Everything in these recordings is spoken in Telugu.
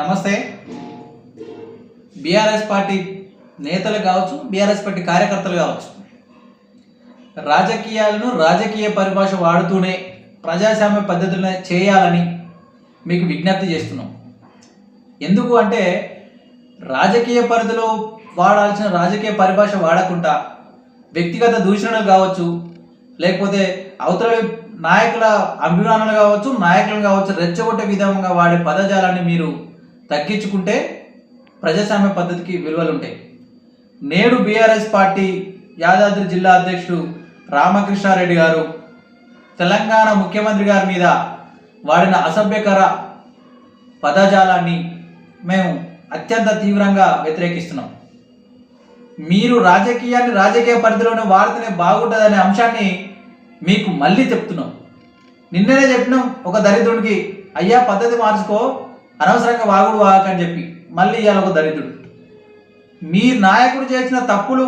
నమస్తే. బీఆర్ఎస్ పార్టీ నేతలు కావచ్చు బీఆర్ఎస్ పార్టీ కార్యకర్తలు కావచ్చు రాజకీయాలను రాజకీయ పరిభాష వాడుతూనే ప్రజాస్వామ్య పద్ధతులను చేయాలని మీకు విజ్ఞప్తి చేస్తున్నాం. ఎందుకు అంటే రాజకీయ పరిధిలో వాడాల్సిన రాజకీయ పరిభాష వాడకుండా వ్యక్తిగత దూషణలు కావచ్చు లేకపోతే అవతల నాయకుల అభిమానులు కావచ్చు నాయకులు కావచ్చు రెచ్చగొట్టే విధంగా వాడే పదజాలాన్ని మీరు తగ్గించుకుంటే ప్రజాస్వామ్య పద్ధతికి విలువలు ఉంటాయి నేడు బీఆర్ఎస్ పార్టీ యాదాద్రి జిల్లా అధ్యక్షుడు రామకృష్ణారెడ్డి గారు తెలంగాణ ముఖ్యమంత్రి గారి మీద వాడిన అసభ్యకర పదజాలాన్ని మేము అత్యంత తీవ్రంగా వ్యతిరేకిస్తున్నాం. మీరు రాజకీయాన్ని రాజకీయ పరిధిలోనే వాడితేనే బాగుంటుందనే అంశాన్ని మీకు మళ్ళీ చెప్తున్నాం. నిన్ననే చెప్పినాం ఒక దరిద్రుడికి అయ్యా పద్ధతి మార్చుకో అనవసరంగా వాగుడు వాగకని చెప్పి మళ్ళీ ఇవాళ ఒక దరిద్రుడు. మీ నాయకుడు చేసిన తప్పులు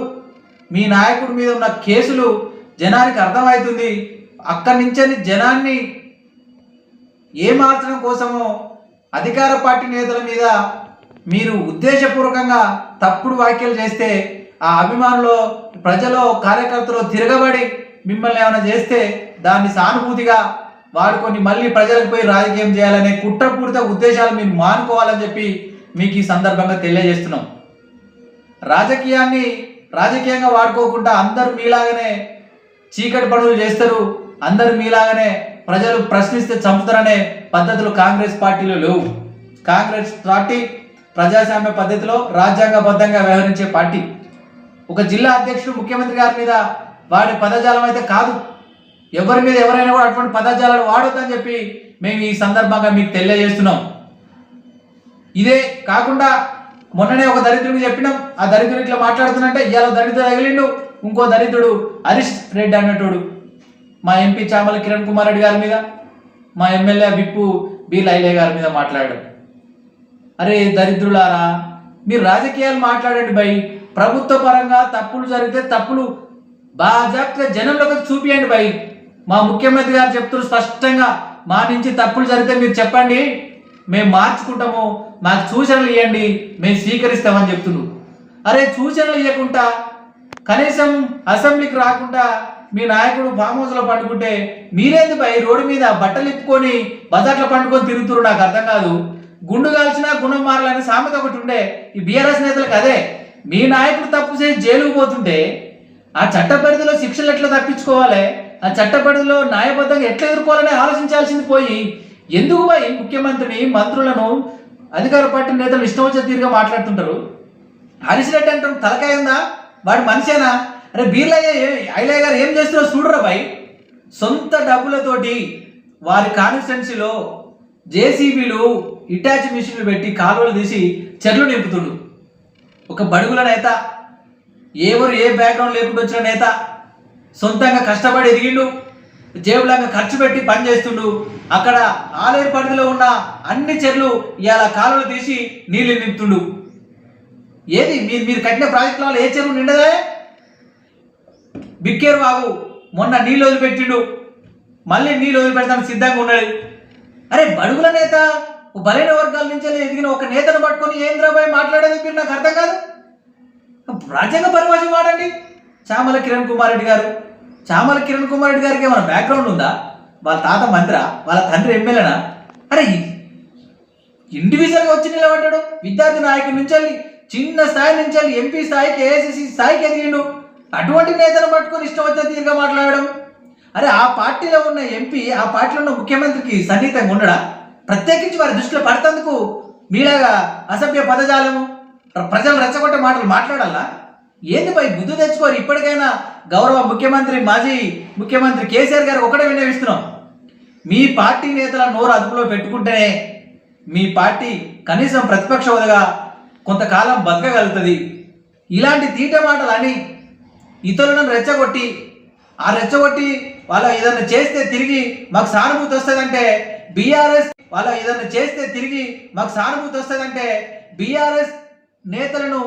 మీ నాయకుడి మీద ఉన్న కేసులు జనానికి అర్థమవుతుంది. అక్కడి నుంచి జనాన్ని ఏ మార్చడం కోసమో అధికార పార్టీ నేతల మీద మీరు ఉద్దేశపూర్వకంగా తప్పుడు వ్యాఖ్యలు చేస్తే ఆ అభిమానులు ప్రజలు కార్యకర్తలు తిరగబడి మిమ్మల్ని ఏమైనా చేస్తే దాన్ని సానుభూతిగా వాడుకొని మళ్ళీ ప్రజలకు పోయి రాజకీయం చేయాలనే కుట్రపూరిత ఉద్దేశాలు మీరు మానుకోవాలని చెప్పి మీకు ఈ సందర్భంగా తెలియజేస్తున్నాం. రాజకీయాన్ని రాజకీయంగా వాడుకోకుండా అందరూ మీలాగానే చీకటి పనులు చేస్తారు అందరూ మీలాగానే ప్రజలు ప్రశ్నిస్తే చంపుతారనే పద్ధతులు కాంగ్రెస్ పార్టీలో లేవు. కాంగ్రెస్ పార్టీ ప్రజాస్వామ్య పద్ధతిలో రాజ్యాంగబద్ధంగా వ్యవహరించే పార్టీ. ఒక జిల్లా అధ్యక్షుడు ముఖ్యమంత్రి గారి మీద వాడి పదజాలం అయితే కాదు. ఎవరి మీద ఎవరైనా కూడా అటువంటి పదజాలాలు వాడొద్దని చెప్పి మేము ఈ సందర్భంగా మీకు తెలియజేస్తున్నాం. ఇదే కాకుండా మొన్ననే ఒక దరిద్రుడికి చెప్పినాం ఆ దరిద్రుడు ఇట్లా మాట్లాడుతున్నంటే ఇవాళ దరిద్రుడు తగిలిండు ఇంకో దరిద్రుడు హరీష్ రెడ్డి అన్నట్టుడు మా ఎంపీ చామల కిరణ్ కుమార్ రెడ్డి గారి మీద మా ఎమ్మెల్యే విప్పు బి లైలే గారి మీద మాట్లాడాడు. అరే దరిద్రులారా మీరు రాజకీయాలు మాట్లాడండి భయ్ ప్రభుత్వ పరంగా తప్పులు జరిగితే తప్పులు బాజాప్గా జనంలోకి చూపియండి భయ్ మా ముఖ్యమంత్రి గారు చెప్తున్నారు స్పష్టంగా మా నుంచి తప్పులు జరిగితే మీరు చెప్పండి మేము మార్చుకుంటాము మాకు సూచనలు ఇవ్వండి మేము స్వీకరిస్తామని చెప్తున్నాం అరే సూచనలు ఇవ్వకుండా కనీసం అసెంబ్లీకి రాకుండా మీ నాయకుడు ఫామ్ హౌస్లో పండుకుంటే మీరేంది పై రోడ్డు మీద బట్టలు ఇప్పుకొని బజార్లో పండుకొని తిరుగుతురు నాకు అర్థం కాదు. గుండు కాల్చినా గుణం మారాలని సామెత ఒకటి ఉండే ఈ బీఆర్ఎస్ నేతలకు అదే. మీ నాయకుడు తప్పు చేసి జైలుకు పోతుంటే ఆ చట్ట పరిధిలో శిక్షలు ఎట్లా తప్పించుకోవాలి? ఆ చట్ట న్యాయబద్ధంగా ఎట్లా ఎదుర్కోవాలని ఆలోచించాల్సింది పోయి ఎందుకు పోయి ముఖ్యమంత్రిని మంత్రులను అధికార పార్టీ నేతలు ఇష్టం వచ్చే తీరుగా మాట్లాడుతుంటారు? హరీష్ రెడ్డి అంటారు తలకాయ ఉందా? వాడు మనిషేనా? అరే బీర్లయ్య ఐలయ్య గారు ఏం చేస్తున్నారో చూడరా బాయ్? సొంత డబ్బులతోటి వారి కాన్స్టిట్యున్సీలో జేసీబీలు ఇటాచ్ మిషన్లు పెట్టి కాలువలు తీసి చెట్లు నింపుతుడు. ఒక బడుగుల నేత ఎవరు ఏ బ్యాక్గ్రౌండ్ లేకుండా వచ్చిన నేత సొంతంగా కష్టపడి ఎదిగిండు జేబులంగా ఖర్చు పెట్టి పని చేస్తుండు. అక్కడ ఆలేరు పరిధిలో ఉన్న అన్ని చెర్లు ఇవాళ కాలువలు తీసి నీళ్ళు నింపుతుండు. ఏది? మీరు మీరు కట్టిన ప్రాజెక్టులలో ఏ చెరువు నిండదే? బిక్కేరు బాబు మొన్న నీళ్ళు వదిలిపెట్టిండు. మళ్ళీ నీళ్ళు వదిలిపెడతాను సిద్ధంగా ఉన్నాడు. అరే బడుగుల నేత బలైన వర్గాల నుంచి ఎదిగిన ఒక నేతను పట్టుకొని ఏంద్రాబాయ్ మాట్లాడేది? మీరు నాకు అర్థం కాదు. రాజ్యాంగ పరిభాష వాడండి. చామల కిరణ్ కుమార్ రెడ్డి గారు. చామల కిరణ్ కుమార్ రెడ్డి గారికి ఏమైనా బ్యాక్గ్రౌండ్ ఉందా? వాళ్ళ తాత మంత్ర వాళ్ళ తండ్రి ఎమ్మెల్యేనా? అరే ఇండివిజువల్గా వచ్చి నిలబడ్డాడు. విద్యార్థి నాయకుడి నుంచి వెళ్ళి చిన్న స్థాయి నుంచి వెళ్ళి ఎంపీ స్థాయికి ఏఐసిసి స్థాయికి ఎదిగిండు. అటువంటి నేతను పట్టుకొని ఇష్టం వచ్చిన తీరుగా మాట్లాడడం. అరే ఆ పార్టీలో ఉన్న ఎంపీ ఆ పార్టీలో ఉన్న ముఖ్యమంత్రికి సన్నిహితంగా ఉండడా? ప్రత్యేకించి వారి దృష్టిలో పడతందుకు మీలాగా అసభ్య పదజాలము ప్రజలు రెచ్చగొట్టే మాటలు మాట్లాడాలా? ఏంది పై బుద్ధి తెచ్చుకోరు? ఇప్పటికైనా గౌరవ ముఖ్యమంత్రి మాజీ ముఖ్యమంత్రి కేసీఆర్ గారు ఒకటే విన్నవిస్తున్నాం మీ పార్టీ నేతల నోరు అదుపులో పెట్టుకుంటేనే మీ పార్టీ కనీసం ప్రతిపక్ష హోదాగా కొంతకాలం బతకగలుగుతుంది. ఇలాంటి తీట మాటలు అని ఇతరులను రెచ్చగొట్టి ఆ రెచ్చగొట్టి వాళ్ళ ఏదైనా చేస్తే తిరిగి మాకు సానుభూతి వస్తుందంటే బీఆర్ఎస్ వాళ్ళ ఏదైనా చేస్తే తిరిగి మాకు సానుభూతి వస్తుందంటే బీఆర్ఎస్ నేతలను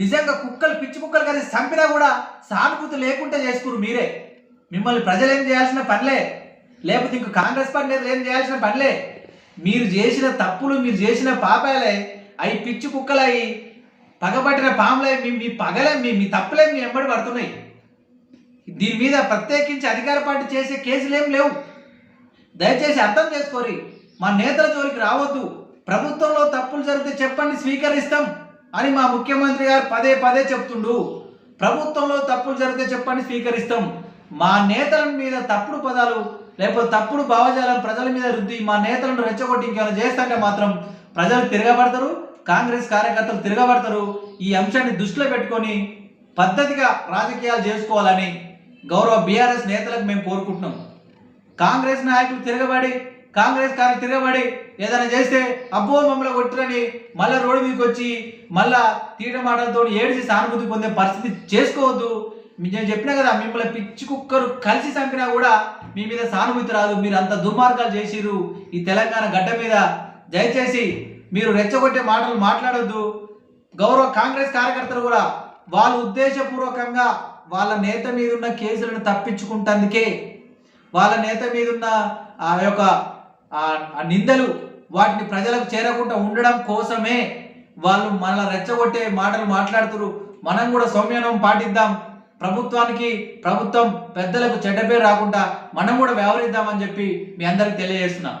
నిజంగా కుక్కలు పిచ్చి కుక్కలు కలిసి చంపినా కూడా సానుభూతి లేకుండా చేసుకురు మీరే. మిమ్మల్ని ప్రజలు ఏం చేయాల్సిన పనిలే? లేకపోతే ఇంక కాంగ్రెస్ పార్టీ ఏం చేయాల్సిన పనిలే? మీరు చేసిన తప్పులు మీరు చేసిన పాపాలే అవి పిచ్చి కుక్కలయ్యి పగబట్టిన పాములే మీ మీ పగలే మీ మీ తప్పులే మీ ఎంబడి పడుతున్నాయి. దీని మీద ప్రత్యేకించి అధికార పార్టీ చేసే కేసులు ఏం లేవు. దయచేసి అర్థం చేసుకోరి. మా నేతల జోలికి రావద్దు. ప్రభుత్వంలో తప్పులు జరిగితే చెప్పండి స్వీకరిస్తాం. అని మా ముఖ్యమంత్రి గారు పదే పదే చెప్తుండు. ప్రభుత్వంలో తప్పులు జరిగితే చెప్పండి స్వీకరిస్తాం. మా నేతల మీద తప్పుడు పదాలు లేకపోతే తప్పుడు భావజాలం ప్రజల మీద రుద్ది మా నేతలను రెచ్చగొట్టి ఇంకేమైనా చేస్తుంటే మాత్రం ప్రజలు తిరగబడతారు కాంగ్రెస్ కార్యకర్తలు తిరగబడతారు. ఈ అంశాన్ని దృష్టిలో పెట్టుకొని పద్ధతిగా రాజకీయాలు చేసుకోవాలని గౌరవ బీఆర్ఎస్ నేతలకు మేము కోరుకుంటున్నాం. కాంగ్రెస్ నాయకులు తిరగబడి కాంగ్రెస్ కార్య తిరగబడి ఏదైనా చేస్తే అబ్బో మమ్మల్ని కొట్టురని మళ్ళీ రోడ్డు మీదకి వచ్చి మళ్ళా తీట మాటలతో ఏడిచి సానుభూతి పొందే పరిస్థితి చేసుకోవద్దు. మీ- నేను చెప్పినా కదా మిమ్మల్ని పిచ్చి కుక్కరు కలిసి చంపినా కూడా మీ మీద సానుభూతి రాదు. మీరు అంత దుర్మార్గాలు చేసిరు ఈ తెలంగాణ గడ్డ మీద. దయచేసి మీరు రెచ్చగొట్టే మాటలు మాట్లాడొద్దు. గౌరవ కాంగ్రెస్ కార్యకర్తలు కూడా వాళ్ళు ఉద్దేశపూర్వకంగా వాళ్ళ నేత మీద ఉన్న కేసులను తప్పించుకుంటందుకే వాళ్ళ నేత మీద ఉన్న ఆ యొక్క ఆ- నిందలు వాటిని ప్రజలకు చేరకుండా ఉండడం కోసమే వాళ్ళు మనల్ని రెచ్చగొట్టే మాటలు మాట్లాడుతురు. మనం కూడా సౌమ్యనం పాటిద్దాం. ప్రభుత్వానికి ప్రభుత్వం పెద్దలకు చెడ్డ పేరు రాకుండా మనం కూడా వ్యవహరిద్దామని చెప్పి మీ అందరికి తెలియజేస్తున్నాం.